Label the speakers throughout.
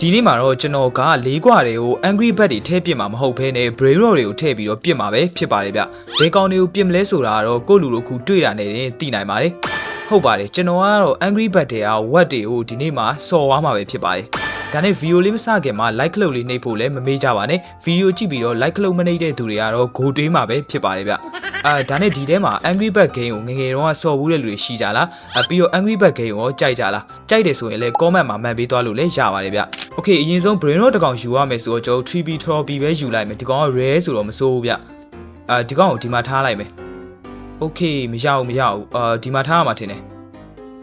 Speaker 1: ဒီနေ့မှာတော့ကျွန်တော်ကလေးကွာတွေကို angry bird တွေထည့်ပစ်မှာမဟုတ်ဘဲနဲ့ brain rot တွေကိုထည့်ပြီးတော့ပစ်မှာပဲဖြစ်ပါတယ်ဗျ။ဘယ်ကောင်တွေကိုပစ်မလဲဆိုတာကတော့ကိုလူတို့ခုတွေ့တာနဲ့တင်သိနိုင်ပါတယ်။ဟုတ်ပါတယ်ကျွန်တော်ကတော့ angry bird တွေက what တွေကိုဒီနေ့မှာစော်ဝါမှာပဲဖြစ်ပါတယ်။ဒါနဲ့ video လေးမစခင်မှာ like လုပ်လေးနှိပ်ဖို့လည်းမမေ့ကြပါနဲ့။ video ကြည့်ပြီးတော့ like လုပ်မနှိပ်တဲ့သူတွေကတော့ဂိုတွေးမှာပဲဖြစ်ပါတယ်ဗျ။အာဒါနဲ့ဒီထဲမှာ Angry Bird Game ကိုငငယ်တုန်းကစော်ဘူးတဲ့လူတွေရှိကြလားအပြီးတော့ Angry Bird Game ကိုကြိုက်ကြလားကြိုက်တယ်ဆိုရင်လည်း comment မှာမှတ်ပေးသွားလို့လည်းရပါတယ်ဗျ okay အရင်ဆုံး brain rot တစ်ကောင်ယူရမယ်ဆိုတော့ကျွန်တော် 3B trophy ပဲယူလိုက်မယ်ဒီကောင်က rare ဆိုတော့မစိုးဘူးဗျအာဒီကောင်ကိုဒီမှာထားလိုက်မယ် okay မရဘူးမရဘူးအာဒီမှာထားရမှာထင်တယ်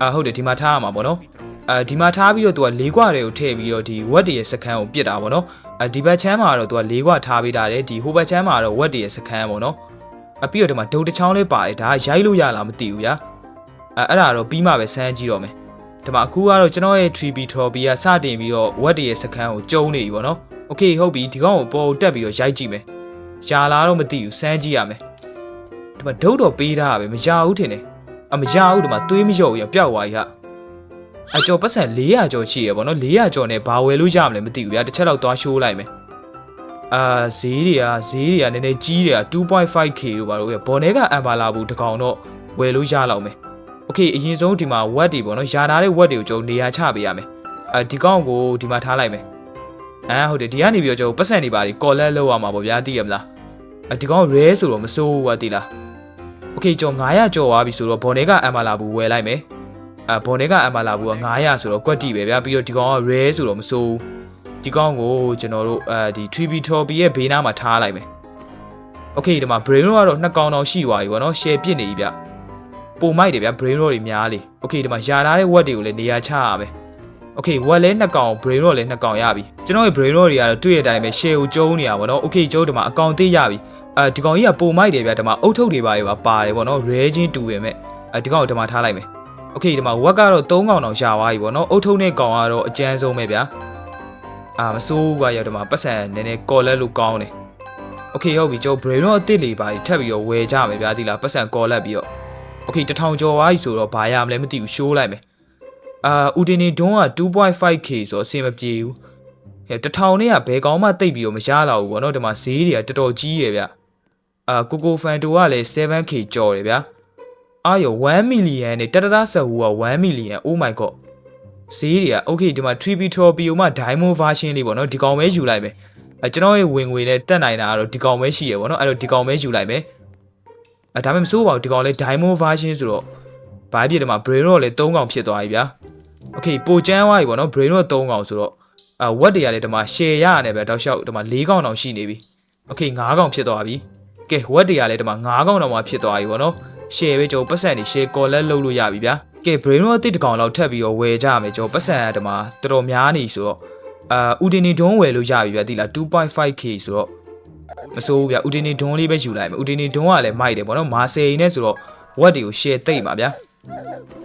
Speaker 1: အာဟုတ်တယ်ဒီမှာထားရမှာပေါ့နော်အာဒီမှာထားပြီးတော့သူက၄ခွတွေကိုထည့်ပြီးတော့ဒီ wet တွေရဲ့စကန်ကိုပြစ်တာပေါ့နော်အာဒီဘက်ချမ်းမှာတော့သူက၄ခွထားပေးတာတယ်ဒီဟိုဘက်ချမ်းမှာတော့ wet တွေရဲ့စကန်ပေါ့နော်အပြီးတော့ဒီမှာဒုံတစ်ချောင်းလေးပါတယ်ဒါကရိုက်လို့ရလားမသိဘူးဗျာအဲအဲ့ဒါတော့ပြီးမှပဲစမ်းကြည့်တော့မယ် ဒီမှာအခုကတော့ကျွန်တော်ရဲ့ 3B trophy ကစတင်ပြီးတော့ wet တွေရဲ့စကန်ကိုကျုံနေပြီပေါ့နော် okay ဟုတ်ပြီဒီကောင်ကိုပေါ်တက်ပြီးတော့ရိုက်ကြည့်မယ်ရှာလာတော့မသိဘူးစမ်းကြည့်ရမယ်ဒီမှာဒုတ်တော့ပေးထားတာပဲမရဘူးထင်တယ်အမရဘူးဒီမှာသွေးမလျော့ဘူးရပျောက်သွားပြီဟာအကျော်ပတ်စံ400ကျော်ရှိရပေါ့နော်400ကျော်နဲ့ဘာဝယ်လို့ရမလဲမသိဘူးဗျာတစ်ချက်လောက်သွားရှိုးလိုက်မယ်အာဈေးတွေကဈေးတွေကနည်းနည်းကြီးတယ် 2.5k လို့ပါလို့ရဘော်နဲကအမ်ဘာလာဘူးတကောင်တော့ဝယ်လို့ရလောက်မယ် โอเคအရင်ဆုံးဒီမှာ wet တွေပေါ့နော်ယာထားတဲ့ wet တွေကိုကျွန်တော်နေရာချပေးရမယ်အဲဒီကောင်ကိုဒီမှာထားလိုက်မယ်အာဟုတ်တယ်ဒီကနေပြီးတော့ကျွန်တော်ပတ်စံနေပါဒီကော်လက်လောက်ရမှာပေါ့ဗျာသိရမလားအဲဒီကောင် rare ဆိုတော့မစိုးဘူးကွာသိလားโอเคကျွန်တော်900ကျော်သွားပြီဆိုတော့ဘော်နဲကအမ်ဘာလာဘူးဝယ်လိုက်မယ်အာဘော်နဲကအမ်ဘာလာဘူးက900ဆိုတော့ကွက်တီပဲဗျာပြီးတော့ဒီကောင်က rare ဆိုတော့မစိုးဘူးဒီကောင်ကိုကျွန်တော်တို့အဲဒီ 3B trophy ရဲ့ဘေးနားမှာထားလိုက်မယ်โอเคဒီမှာ brain တော့ကတော့နှစ်ကောင်တောင်ရှိသွားပြီဗောနော် share ပြစ်နေပြီဗျ ပုံမိုက်တယ်ဗျ brain တော့တွေများလေโอเคဒီမှာယာထားတဲ့ word တွေကိုလည်းနေရာချရမယ်โอเค word လဲနှစ်ကောင် brain တော့လည်းနှစ်ကောင်ရပြီကျွန်တော်ရဲ့ brain တော့တွေကတော့တွေ့ရတဲ့အတိုင်းပဲ share ကိုကျုံးနေတာဗောနော်โอเคကျုံးဒီမှာအကောင့်သေးရပြီအဲဒီကောင်ကြီးကပုံမိုက်တယ်ဗျဒီမှာအုတ်ထုတ်တွေပါရပါပါတယ်ဗောနော် rare ချင်းတူပေမဲ့အဲဒီကောင်ကိုဒီမှာထားလိုက်မယ်โอเคဒီမှာ word ကတော့3ကောင်တောင်ရှာသွားပြီဗောနော်အုတ်ထုတ်နဲ့ကောင်ကတော့အကျန်းဆုံးပဲဗျာအာမစိုးဘူးကွာရဒီမှာပတ်စံနည်းနည်းကော်လက်လို့ကောင်းတယ်โอเคဟုတ်ပြီကျွန်တော် brain တော့အစ်စ်လေးပါထပ်ပြီးတော့ဝယ်ကြမယ်ဗျာဒီလားပတ်စံကော်လက်ပြီးတော့ โอเคတထောင်ကျော်သွားပြီဆိုတော့ဘာရမလဲမသိဘူးရှိုးလိုက်မယ်အာဦးတင်နေဒွန်းက 2.5k ဆိုတော့အဆင်မပြေဘူးဟဲ့တထောင်နဲ့ကဘယ်ကောင်းမှတိတ်ပြီးတော့မရလာဘူးဗောနော်ဒီမှာဈေးတွေကတော်တော်ကြီးတယ်ဗျအာကိုကိုဖန်တိုကလည်း 7k ကျော်တယ်ဗျအာယော1 million နဲ့တတတဆက်ဟူက1 million oh my god ဈေးတွေက okay ဒီမှာ 3B trophy မှာ diamond version လေးပေါ့နော်ဒီကောင်ပဲယူလိုက်မယ်အဲကျွန်တော်ရဲ့ဝင်ငွေနဲ့တက်နိုင်တာကတော့ဒီကောင်ပဲရှိရပေါ့နော်အဲ့တော့ဒီကောင်ပဲယူလိုက်မယ် အဲဒါပေမဲ့မစိုးပါဘူးဒီကောင်လဲ diamond version ဆိုတော့ဘာဖြစ်တယ်မှာ brain rot လဲ3ကောင်ဖြစ်သွားပြီဗျာ okay ပိုကျန်းသွားပြီပေါ့နော် brain rot 3ကောင်ဆိုတော့အာ what တွေကလည်းဒီမှာ share ရရတယ်ဗျတောက်လျှောက်ဒီမှာ4ကောင်တောင်ရှိနေပြီ okay 5ကောင်ဖြစ်သွားပြီကဲ what တွေကလည်းဒီမှာ5ကောင်တောင်မှဖြစ်သွားပြီပေါ့နော် share ပဲကျွန်တော်ပတ်စံနေ share collect လုပ်လို့ရပြီဗျာကဲ brain rot တစ်တကောင်လောက်ထပ်ပြီးတော့ဝယ်ကြရမယ်ကျွန်တော်ပတ်စံကဒီမှာတော်တော်များနေဆိုတော့အာဦးတင်နေဒွန်းဝယ်လို့ရပြီဗျာတိလား 2.5k ဆိုတော့ မစိုးဘူးဗျာဦးတင်နေဒွန်းလေးပဲယူလိုက်မယ်ဦးတင်နေဒွန်းကလည်းမိုက်တယ်ပေါ့နော်မာဆယ်နဲ့ဆိုတော့ what တွေကို share သိမ့်ပါဗျာ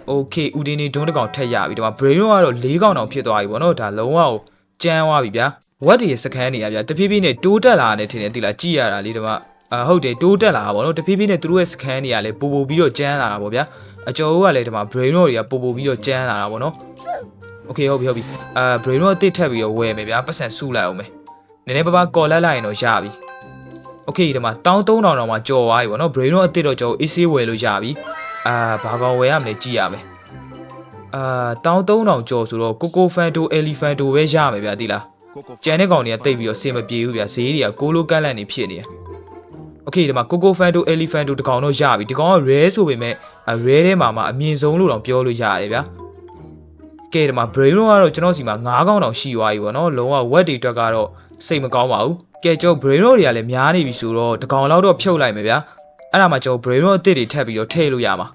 Speaker 1: okay ဦးတင်နေဒွန်းတစ်ကောင်ထက်ရပြီဒီမှာ brain rot ကတော့၄ကောင်တောင်ဖြစ်သွားပြီပေါ့နော်ဒါလုံးဝကိုကျန်းသွားပြီဗျာ what တွေစကန်နေရဗျာတဖြည်းဖြည်းနဲ့တိုးတက်လာတယ်ထင်တယ်တိလားကြည့်ရတာလေးဒီမှာအာဟုတ်တယ်တိုးတက်လာတာပေါ့နော်တဖြည်းဖြည်းနဲ့သူတို့ရဲ့စကန်တွေကလည်းပို့ပို့ပြီးတော့ကျန်းလာတာပေါ့ဗျာအကျော်ကလည်းဒီမှာ brain rot တွေကပို့ပို့ပြီးတော့ကျန်းလာတာပေါ့နော် okay ဟုတ်ပြီဟုတ်ပြီအာ brain rot အစ်စ်ထက်ပြီးတော့ဝယ်မယ်ဗျာပတ်စံစုလိုက်အောင်မယ်နည်းနည်းပါးပါးကော်လက်လိုက်ရင်တော့ရပြီ okay ဒီမှာ1300တောင်တောင်မှကြော်သွားပြီပေါ့နော် brain rot အစ်စ်တော့ကျွန်တော် AC ဝယ်လို့ရပြီအာဘာကောင်ဝယ်ရမလဲကြည့်ရမယ်အာ1300ကျော်ဆိုတော့ coco fanto elephanto ပဲရမယ်ဗျာတိလား ကျန်တဲ့ကောင်တွေကတိတ်ပြီးတော့စင်မပြေဘူးဗျာဈေးတွေကကိုလိုကန့်လန့်နေဖြစ်နေတယ်โอเคဒီမှာ Coco Fanto Elephanto တကောင်တော့ရပြီဒီကောင်က rare ဆိုပေမဲ့ rare ထဲမှာမှအမြင့်ဆုံးလို့တော့ပြောလို့ရတယ်ဗျာကဲဒီမှာ brain တော့ကတော့ကျွန်တော်စီမှာ9កောင်းတောင်ရှိသွားပြီပေါ့နော်လုံးဝ wet တွေအတွက်ကတော့ စိတ်မကောင်းပါဘူးကဲကျော် Brero တွေကလည်းများနေပြီဆိုတော့တကောင်လောက်တော့ဖြုတ်လိုက်မယ်ဗျာအဲ့ဒါမှကျော် Brero အစ်စ်တွေထပ်ပြီးတော့ထည့်လို့ရမှာ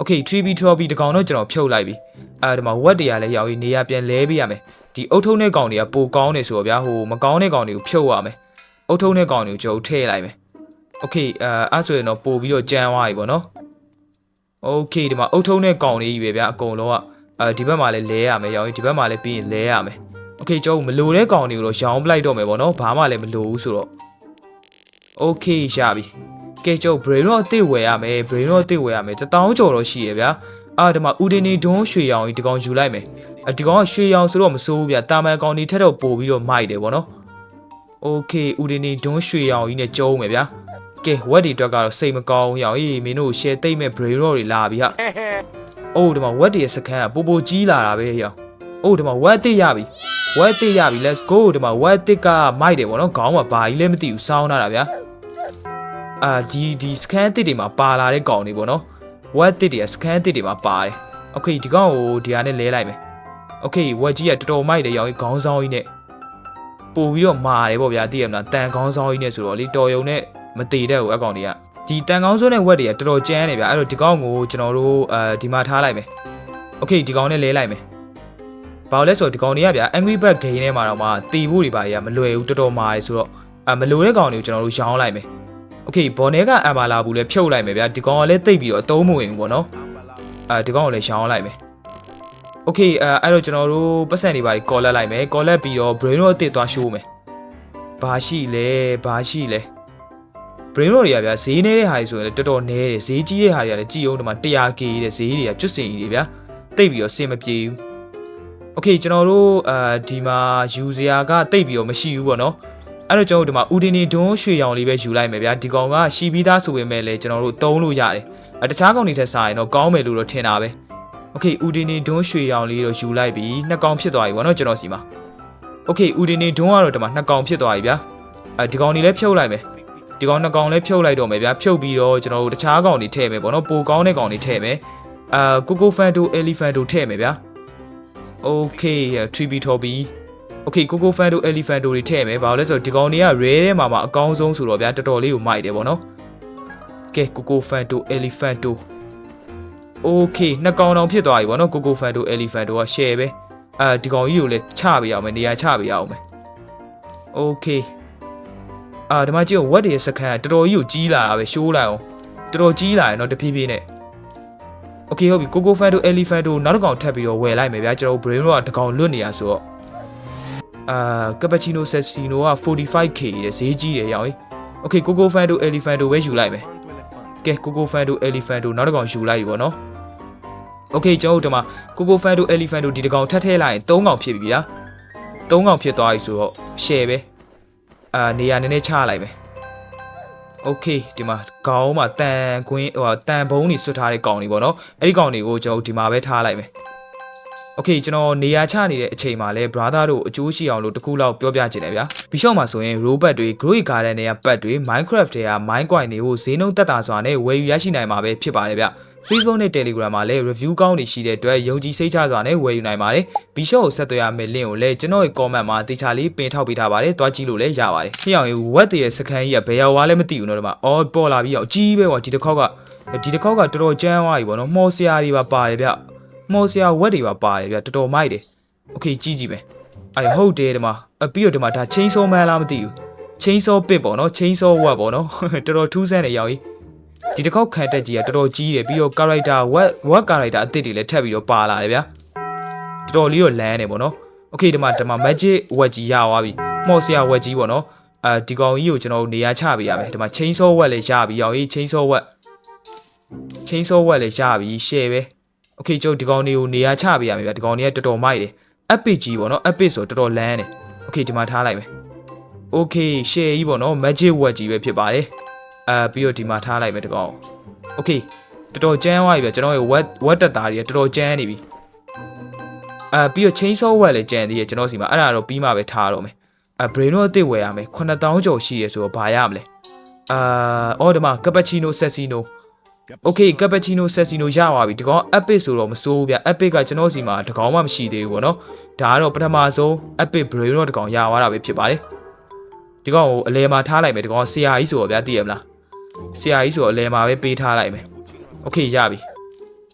Speaker 1: Okay 3B 12B တကောင်တော့ကျွန်တော်ဖြုတ်လိုက်ပြီအဲ့ဒါမှဝက်တရားလည်းရောက်ပြီးနေရာပြန်လဲပေးရမယ်ဒီအုတ်ထုံးတဲ့ကောင်တွေကပိုကောင်းနေဆိုတော့ဗျာဟိုမကောင်းတဲ့ကောင်တွေကိုဖြုတ်ရမယ်အုတ်ထုံးတဲ့ကောင်တွေကိုကျွန်တော်ထည့်လိုက်မယ် Okay အဲအဲ့ဆိုရင်တော့ပို့ပြီးတော့ကြမ်းသွားပြီပေါ့နော် Okay ဒီမှာအုတ်ထုံးတဲ့ကောင်တွေကြီးပဲဗျာအကုန်လုံးကအဲဒီဘက်မှာလည်းလဲရမယ်ရောင်ဒီဘက်မှာလည်းပြီးရင်လဲရမယ် โอเคကျွန်တော်မလိုတဲ့ကောင်တွေကိုတော့ရောင်းပလိုက်တော့မယ်ပေါ့နော်ဘာမှလည်းမလိုဘူးဆိုတော့โอเคရပြီကဲကျွန်တော် brain rot အစ်စ်ဝယ်ရမယ် brain rot အစ်စ်ဝယ်ရမယ်1000ကျော်တော့ရှိရဗျာအာဒီမှာဦးဒင်းနေဒွန်းရွှေရောင်ကြီးဒီကောင်ယူလိုက်မယ် အဒီကောင်ကရွှေရောင်ဆိုတော့မစိုးဘူးဗျတာမန်ကောင်ဒီထက်တော့ပိုပြီးတော့မိုက်တယ်ဗောနော်โอเคဦးဒီနီဒွန်းရွှေရောင်ကြီးနဲ့ကျုံးမယ်ဗျာကဲဝက်ဒီအတွက်ကတော့စိတ်မကောင်းဘူးရောင်အေးမင်းတို့ share တိတ်မဲ့ brain rot တွေလာပြီဟာအိုးဒီမှာဝက်ဒီရဲ့စကန်ကပိုပိုကြီးလာတာပဲရောင် အိုးဒီမှာဝက်အစ်စ်ရပြီဝက်အစ်စ်ရပြီ let's go ဒီမှာဝက်အစ်စ်ကမိုက်တယ်ဗောနော်ခေါင်းမှာဘာကြီးလဲမသိဘူးစောင်းလာတာဗျာအာဒီဒီစကန်အစ်စ်တွေမှာပါလာတဲ့ကောင်တွေဗောနော်ဝက်အစ်စ်တွေကစကန်အစ်စ်တွေမှာပါတယ်โอเคဒီကောင်ကိုဒီဟာနဲ့လဲလိုက်မယ် โอเคဝက်ကြီးကတော်တော်မိုက်တယ်ရောင်ကြီးခေါင်းဆောင်ကြီးနဲ့ပို့ပြီးတော့မာတယ်ပေါ့ဗျာသိရမလားတန်ခေါင်းဆောင်ကြီးနဲ့ဆိုတော့လေတော်ယုံနဲ့မတည်တဲ့ဟိုအကောင်တွေကဒီတန်ခေါင်းစိုးတဲ့ဝက်တွေကတော်တော်ကျန်းနေဗျာအဲ့တော့ဒီကောင်ကိုကျွန်တော်တို့အဲဒီမှာထားလိုက်မယ်โอเคဒီကောင်နဲ့လဲလိုက်မယ် ။ဘာလို့လဲဆိုတော့ဒီကောင်တွေကဗျာ Angry Bird Game ထဲမှာတော့မှတီဖို့တွေပါကြီးကမလွယ်ဘူးတော်တော်မာရယ်ဆိုတော့အမလိုတဲ့ကောင်တွေကိုကျွန်တော်တို့ရောင်းလိုက်မယ်။ Okay ဘော်နဲကအမ်ဘာလာဘူးလဲဖြုတ်လိုက်မယ်ဗျာဒီကောင်ကလည်းတိတ်ပြီးတော့အသုံးမဝင်ဘူးပေါ့နော်။အဲဒီကောင်ကိုလည်းရောင်းလိုက်မယ်။ Okay အဲအဲ့တော့ကျွန်တော်တို့ပတ်စံတွေပါကော်လက်လိုက်မယ်ကော်လက်ပြီးတော့ brain တော့အစ်စ်သွားရှိုးမယ်။ဘာရှိလဲဘာရှိလဲ။ brain တော့တွေကဗျာဈေးနေတဲ့ဟာတွေဆိုရင်လည်းတော်တော်နဲတယ်ဈေးကြီးတဲ့ဟာတွေကလည်းကြည်အောင်ဒီမှာ 100k တဲ့ဈေးတွေကကျွတ်စင်ကြီးတွေဗျာတိတ်ပြီးတော့စင်မပြေဘူး။ โอเคကျွန်တော်တို့အာဒီမှာယူစရာကတိတ်ပြီးတော့မရှိဘူးပေါ့နော်အဲ့တော့ကျွန်တော်တို့ဒီမှာဦးဒီနီဒွန်းရွှေရောင်လေးပဲယူလိုက်မယ်ဗျာဒီကောင်ကရှီပြီးသားဆိုပေမဲ့လည်းကျွန်တော်တို့တုံးလို့ရတယ်အဲတခြားကောင်တွေထက်စာရင်တော့ကောင်းမယ်လို့တော့ထင်တာပဲโอเคဦးဒီနီဒွန်းရွှေရောင်လေးတော့ယူလိုက်ပြီနှစ်ကောင်ဖြစ်သွားပြီပေါ့နော်ကျွန်တော်စီမှာโอเคဦးဒီနီဒွန်းကတော့ဒီမှာနှစ်ကောင်ဖြစ်သွားပြီဗျာအဲဒီကောင်တွေလည်းဖြုတ်လိုက်မယ်ဒီကောင်နှစ်ကောင်လည်းဖြုတ်လိုက်တော့မယ်ဗျာဖြုတ်ပြီးတော့ကျွန်တော်တို့တခြားကောင်တွေထည့်မယ်ပေါ့နော်ပိုကောင်းတဲ့ကောင်တွေထည့်မယ်အာကိုကိုဖန်တိုအယ်လီဖန်တိုထည့်မယ်ဗျာ Okay 3B ထော်ပြီး Okay ကိုကိုဖန်တို့ elephant တို့တွေထည့်မယ်ဘာလို့လဲဆိုတော့ဒီကောင်တွေက rare ထဲမှာမှအကောင်းဆုံးဆိုတော့ဗျာတော်တော်လေးကိုမိုက်တယ်ဗောနော်ကဲကိုကိုဖန်တို့ elephant တို့ Okay နှစ်ကောင်တောင်ဖြစ်သွားပြီဗောနော်ကိုကိုဖန်တို့ elephant တို့က share ပဲအာဒီကောင်ကြီးကိုလည်းချပေးရအောင်မယ်နေရာချပေးရအောင်မယ် Okay အာဒီမှာကြည့်ဝက်တွေစခန်းတော်တော်ကြီးကိုကြီးလာတာပဲရှိုးလိုက်အောင်တော်တော်ကြီးလာရယ်နော်တဖြည်းဖြည်းနဲ့ โอเคဟုတ်ပြီကိုကိုဖန်တိုအယ်လီဖန်တိုနောက်တစ်ကောင်ထပ်ပြီးတော့ဝယ်လိုက်မယ်ဗျာကျွန်တော် brain တော့တစ်ကောင်လွတ်နေရဆိုတော့ အာကပချီနိုဆက်စီနိုက 45k ရဲ့ဈေးကြီးတယ်ရောင်။ Okay ကိုကိုဖန်တို elephant တို့ပဲယူလိုက်မယ်။ကဲကိုကိုဖန်တို elephant တို့နောက်တစ်ကောင်ယူလိုက်ပြီပေါ့နော်။ Okay ကျွန်တော်တို့ဒီမှာကိုကိုဖန်တို elephant တို့ဒီတစ်ကောင်ထပ်ထည့်လိုက်ရင်3ကောင်ဖြစ်ပြီဗျာ။3ကောင်ဖြစ်သွားပြီဆိုတော့ share ပဲ။အာနေရာနည်းနည်းချလိုက်မယ်။ Okay ဒီမှာခေါင်းမှာတန်ကွင်းဟိုတန်ဘုံတွေဆွတ်ထားတဲ့ကောင်တွေပေါ့နော်။အဲ့ဒီကောင်တွေကိုကျွန်တော်ဒီမှာပဲထားလိုက်မယ်။ Okay ကျွန်တော်နေရာချနေတဲ့အချိန်မှာလဲ brother တို့အကျိုးရှိအောင်လို့တခုလောက်ပြောပြချင်တယ်ဗျာ။ Bishop မှာဆိုရင် robot တွေ Growing Garden တွေကပတ်တွေ Minecraft တွေက Mine Coin တွေကိုဈေးနှုန်းတက်တာစွာနဲ့ဝယ်ယူရရှိနိုင်မှာပဲဖြစ်ပါတယ်ဗျ။ Facebook နဲ့ Telegram မှာလည်း review ကောင်းတွေရှိတဲ့အတွက်ယုံကြည်စိတ်ချစွာနဲ့ဝယ်ယူနိုင်ပါတယ်။ B-Shop ကိုဆက်သွယ်ရမယ့် link ကိုလည်းကျွန်တော်ရဲ့ comment မှာတေချာလေးပင်ထောက်ပေးထားပါတယ်။တွားကြည့်လို့လည်းရပါတယ်။ဖြစ်အောင်ဝက်တရဲ့စကန်ကြီးကဘယ်ရောက်သွားလဲမသိဘူးနော်ဒီမှာ။အော်ပေါ်လာပြီးတော့အကြီးပဲကွာဒီတစ်ခေါက်ကဒီတစ်ခေါက်ကတော်တော်ကျန်းသွားပြီပေါ့နော်။မော်ဆရာတွေပါပါတယ်ဗျ။မော်ဆရာဝက်တွေပါပါတယ်ဗျ။တော်တော်မိုက်တယ်။ Okay ကြည့်ကြည့်မယ်။အဲဟုတ်တယ်ဒီမှာ။ပြီးတော့ဒီမှာဒါ chainsaw man လားမသိဘူး။ chainsaw pit ပေါ့နော် chainsaw ဝက်ပေါ့နော်။တော်တော်ထူးဆန်းတယ်ရောက်ကြီး။ ဒီတစ်ခေါက်ခံတက်ကြီးကတော်တော်ကြီးတယ်ပြီးတော့ character ဝက်ဝက် character အသစ်တွေလည်းထပ်ပြီးတော့ပါလာတယ်ဗျာတော်တော်လေးတော့လန်းနေပေါ့နော်โอเคဒီမှာဒီမှာ magic ဝက်ကြီးရသွားပြီမော်စရာဝက်ကြီးပေါ့နော်အဲဒီကောင်ကြီးကိုကျွန်တော်တို့နေရာချပေးရမယ်ဒီမှာချင်းစောဝက်လည်းရပြီရောက်ကြီးချင်းစောဝက်ချင်းစောဝက်လည်းရပြီ share ပဲ โอเคကျုပ်ဒီကောင်တွေကိုနေရာချပေးရမယ်ဗျဒီကောင်တွေကတော်တော်မိုက်တယ် epic ကြီးပေါ့နော် epic ဆိုတော်တော်လန်းတယ်โอเคဒီမှာထားလိုက်မယ်โอเค share ကြီးပေါ့နော် magic word ကြီးပဲဖြစ်ပါတယ် အာပြီးတော့ဒီမှာထားလိုက်မယ်ဒီကောင်โอเคတော်တော်ကျန်းသွားပြီဗျကျွန်တော်ရဲ့ word word တက်သားတွေကတော်တော်ကျန်းနေပြီအာပြီးတော့ chainsaw word လည်းကျန်သေးတယ်ကျွန်တော်စီမှာအဲ့ဒါတော့ပြီးမှပဲထားတော့မယ်အာ brain တော့အစ်စ်ဝယ်ရမယ်9000ကျော်ရှိရဆိုတော့ဘာရမလဲအာအော်ဒီမှာ cappuccino sessino โอเคကပချီနိုဆက်စီနိုရပါပြီဒီကောင် epic ဆိုတော့မစိုးဘူးဗျ epic ကကျွန်တော်စီမှာတကောင်မှမရှိသေးဘူးပေါ့နော်ဒါကတော့ပထမဆုံး epic brain တော့တကောင်ရသွားတာပဲဖြစ်ပါတယ်ဒီကောင်ကိုအလဲမှာထားလိုက်မယ်ဒီကောင်ဆရာကြီးဆိုတော့ဗျာသိရမလား ဆရာကြီးဆိုတော့အလဲမှာပဲပေးထားလိုက်မယ်โอเคရပြီ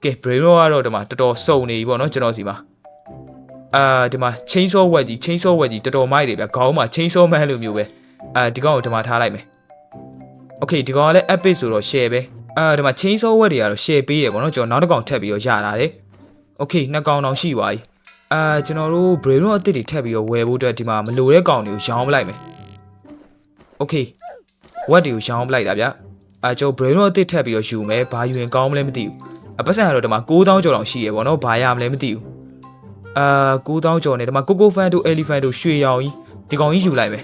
Speaker 1: ကဲ brain တော့ကတော့ဒီမှာတော်တော်စုံနေပြီပေါ့နော်ကျွန်တော်စီမှာအာဒီမှာ chainsaw wet ကြီး chainsaw wet ကြီးတော်တော်မိုက်တယ်ဗျခေါင်းမှာ chainsaw man လိုမျိုးပဲအာဒီကောင်ကိုဒီမှာထားလိုက်မယ်โอเคဒီကောင်ကလည်း epic ဆိုတော့ share ပဲအာဒီမှာ chain software တွေကတော့ share ပေးရပေါ့နော်ကျွန်တော်နောက်တစ်ကောင်ထပ်ပြီးတော့ရတာတယ်။ Okay နှစ်ကောင်တောင်ရှိသွားပြီ။အာကျွန်တော်တို့ brain rot အသစ်တွေထပ်ပြီးတော့ဝယ်ဖို့အတွက်ဒီမှာမလိုတဲ့ကောင်တွေကိုရောင်းပလိုက်မယ်။ Okay what တွေကိုရောင်းပလိုက်တာဗျ။ အာကျွန်တော် brain rot အသစ်ထပ်ပြီးတော့ယူမယ်။ဘာယူရင်ကောင်းမလဲမသိဘူး။အပတ်စံကတော့ဒီမှာ9000ကျော်တောင်ရှိရပေါ့နော်။ဘာရမလဲမသိဘူး။ အာ9000ကျော်နေဒီမှာကိုကိုဖန်တို့ elephant တို့ရွှေရောင်ကြီးဒီကောင်ကြီးယူလိုက်မယ်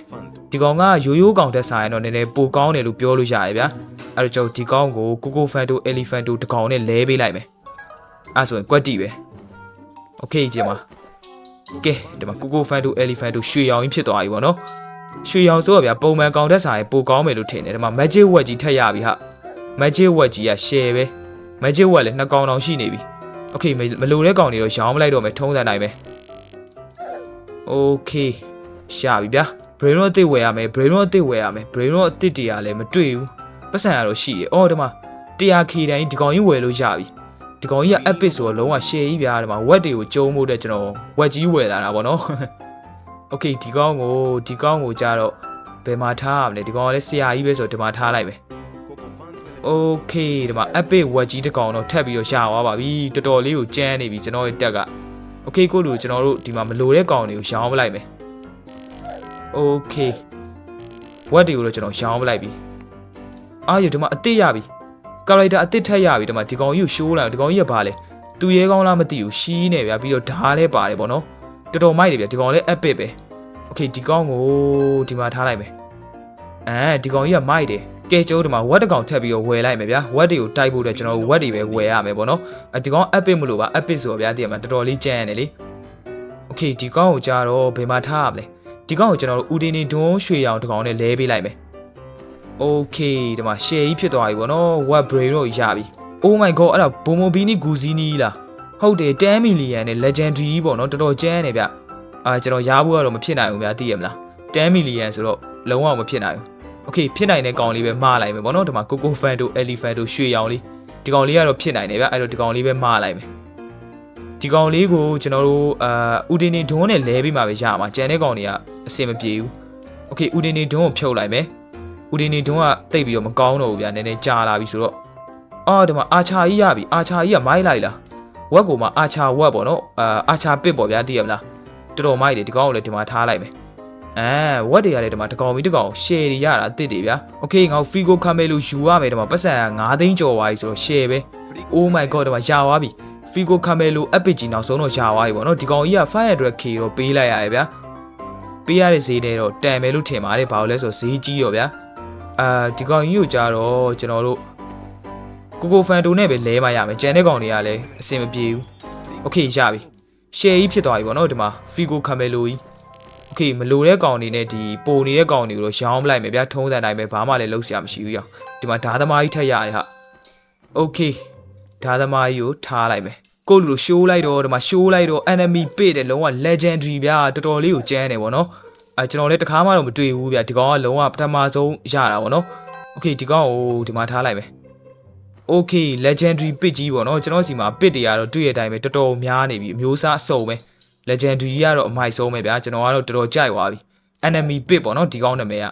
Speaker 1: ဒီကောင်ကရိုးရိုးကောင်တက်ဆိုင်တော့နည်းနည်းပိုကောင်းတယ်လို့ပြောလို့ရတယ်ဗျာအဲ့တော့ကျွန်တော်ဒီကောင်ကိုကိုကိုဖန်တို့ elephant တို့ဒီကောင်နဲ့လဲပေးလိုက်မယ်အဲ့ဆိုရင်ကွက်တီပဲโอเคကြည့်ပါကဲဒီမှာကိုကိုဖန်တို့ elephant တို့ရွှေရောင်ကြီးဖြစ်သွားပြီပေါ့နော် ရွှေရောင်ဆိုတော့ဗျာပုံမှန်ကောင်တက်စာရင်ပိုကောင်းမယ်လို့ထင်တယ်ဒီမှာ magic word ကြီးထက်ရပြီဟာ magic word ကြီးက share ပဲ magic word လည်းနှစ်ကောင်တောင်ရှိနေပြီ okay မလိုတဲ့ကောင်တွေတော့ရောင်းမလိုက်တော့မယ်ထုံးစံနိုင်ပဲ okay ရှာပြီဗျာ brain တော့အစ်စ်ဝယ်ရမယ် brain တော့အစ်စ်ဝယ်ရမယ် brain တော့အစ်စ်တရားလည်းမတွေ့ဘူးပတ်စံရတော့ရှိရအော်ဒီမှာ 100k တိုင်းဒီကောင်ကြီးဝယ်လို့ရပြီဒီကောင်ကြီးက epic ဆိုတော့လုံးဝ share ကြီးဗျာဒီမှာ web တွေကိုကျုံးမှုတဲ့ကျွန်တော် web ကြီးဝယ်လာတာဗောနော် โอเคဒီကောင်ကိုဒီကောင်ကိုကြတော့ဘယ်မှာထားရမလဲဒီကောင်ကလည်းဆရာကြီးပဲဆိုတော့ဒီမှာထားလိုက်မယ် โอเคဒီမှာ epic web ကြီးတစ်ကောင်တော့ထပ်ပြီးတော့ရှာသွားပါပြီတော်တော်လေးကိုကျန်းနေပြီကျွန်တော်ရဲ့တက်ကโอเคကိုလူကျွန်တော်တို့ဒီမှာမလိုတဲ့ကောင်တွေကိုရောင်းပလိုက်မယ်โอเค web တွေကိုတော့ကျွန်တော်ရောင်းပလိုက်ပြီအာရဒီမှာအစ်စ်ရပြီကာရိုက်တာအစ်စ်ထက်ရပြီဒီမှာဒီကောင်ကြီးကိုရှိုးလိုက်ဒီကောင်ကြီးကဘာလဲသူရဲကောင်းလားမသိဘူးရှီးနေဗျာပြီးတော့ဓားလဲပါတယ်ဗောနော် တော်တော်မိုက်တယ်ဗျဒီကောင်လည်း epic ပဲ okay ဒီကောင်ကိုဒီမှာထားလိုက်မယ်အဲဒီကောင်ကြီးကမိုက်တယ်ကဲကျိုးဒီမှာဝက်တကောင်ထပ်ပြီးတော့ဝယ်လိုက်မယ်ဗျာဝက်တွေကိုတိုက်ဖို့အတွက်ကျွန်တော်ဝက်တွေပဲဝယ်ရမယ်ပေါ့နော်ဒီကောင် epic မလို့ပါ epic ဆိုတော့ဗျာဒီမှာတော်တော်လေးကြမ်းရတယ်လေ okay ဒီကောင်ကိုကြာတော့ဘယ်မှာထားရမလဲဒီကောင်ကိုကျွန်တော်တို့ဦးတင်းနေဒွန်းရွှေရောင်တကောင်နဲ့လဲပေးလိုက်မယ် okay ဒီမှာ share ကြီးဖြစ်သွားပြီပေါ့နော် web brain တော့ရပြီ oh my god အဲ့ဒါဘိုမိုဘီနီဂူဇီနီလား ဟုတ်တယ်10 million နဲ့ legendary ကြီးပေါ့နော်တော်တော်ကျန်းနေဗျအာကျွန်တော်ရဖို့ကတော့မဖြစ်နိုင်ဘူးဗျာသိရမလား10 million ဆိုတော့လုံးဝမဖြစ်နိုင်ဘူး โอเคဖြစ်နိုင်တဲ့ကောင်လေးပဲမှားလိုက်မယ်ဗောနော်ဒီမှာကိုကိုဖန်တို့အယ်လီဖန်တို့ရွှေရောင်လေးဒီကောင်လေးကတော့ဖြစ်နိုင်တယ်ဗျအဲ့တော့ဒီကောင်လေးပဲမှားလိုက်မယ်ဒီကောင်လေးကိုကျွန်တော်တို့အာဦးတင်နေဒွန်းနဲ့လဲပြီးမှပဲရမှာကြံတဲ့ကောင်တွေကအဆင်မပြေဘူးโอเคဦးတင်နေဒွန်းကိုဖြုတ်လိုက်မယ်ဦးတင်နေဒွန်းကတိတ်ပြီးတော့မကောင်းတော့ဘူးဗျနည်းနည်းကြာလာပြီဆိုတော့အော်ဒီမှာအာချာကြီးရပြီအာချာကြီးကမိုက်လိုက်လား ဝက်ကိုမှအာချာဝက်ပေါ့နော်အာအာချာပစ်ပေါ့ဗျာသိရမလားတော်တော်မိုက်တယ်ဒီကောင်ကိုလည်းဒီမှာထားလိုက်မယ် အဲဝက်တွေရတယ်ဒီမှာတကောင်ပြီးတကောင် share တွေရတာအစ်စ်တွေဗျာโอเคငါ Figo Camelo ယူရမယ်ဒီမှာပတ်စံ9သိန်းကျော်သွားပြီဆိုတော့ share ပဲ Oh my god ဒီမှာယာသွားပြီ Figo Camelo Epic ကြီးနောက်ဆုံးတော့ယာသွားပြီပေါ့နော်ဒီကောင်ကြီးက 500k တော့ပေးလိုက်ရတယ်ဗျာပေးရတဲ့ဈေးတွေတော့တန်မယ်လို့ထင်ပါတယ်ဘာလို့လဲဆိုဈေးကြီးရောဗျာအာဒီကောင်ကြီးကိုကြတော့ကျွန်တော်တို့ ကိုကိုဖန်တိုနဲ့ပဲလဲမှရမယ်ကြံတဲ့ကောင်တွေကလည်းအဆင်မပြေဘူးโอเคရပြီ share ကြီးဖြစ်သွားပြီပေါ့နော်ဒီမှာ Figo Camelo ကြီး โอเคမလိုတဲ့ကောင်တွေနဲ့ဒီပိုနေတဲ့ကောင်တွေကိုတော့ရောင်းပလိုက်မယ်ဗျာထုံးစံတိုင်းပဲဘာမှလည်းလုပ်စရာမရှိဘူးရောဒီမှာဓာသမားကြီးထက်ရတယ်ဟာโอเคဓာသမားကြီးကိုထားလိုက်မယ်ကိုလူလိုရှိုးလိုက်တော့ဒီမှာရှိုးလိုက်တော့ enemy ပေးတယ်လုံးဝ legendary ဗျာတော်တော်လေးကိုကျန်းတယ်ဗောနော်အဲကျွန်တော်လည်းတခါမှတော့မတွေ့ဘူးဗျာဒီကောင်ကလုံးဝပထမဆုံးရတာဗောနော်โอเคဒီကောင်ကိုဒီမှာထားလိုက်မယ် okay legendary pick ကြီးပေါ့နော်ကျွန်တော်စီမှာ pick တွေကတော့တွေ့ရတဲ့အတိုင်းပဲတော်တော်များနေပြီအမျိုးအစားအစုံပဲ legendary ကြီးကတော့အမိုက်ဆုံးပဲဗျာကျွန်တော်ကတော့တော်တော်ကြိုက်သွားပြီ enemy pick ပေါ့နော်ဒီကောင်းနာမည်က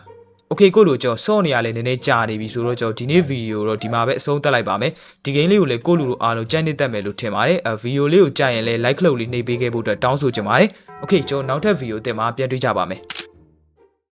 Speaker 1: okay ကိုလိုကျော်စော့နေရလဲနည်းနည်းကြာနေပြီဆိုတော့ကျော်ဒီနေ့ဗီဒီယိုတော့ဒီမှာပဲအဆုံးသတ်လိုက်ပါမယ်ဒီဂိမ်းလေးကိုလည်းကိုလူတို့အားလုံးကြိုက်နေတတ်မယ်လို့ထင်ပါတယ်ဗီဒီယိုလေးကိုကြိုက်ရင်လည်း like လုပ်လေးနှိပ်ပေးခဲ့ဖို့အတွက်တောင်းဆိုချင်ပါတယ် okay ကျော်နောက်ထပ်ဗီဒီယိုတင်မှာပြန်တွေ့ကြပါမယ်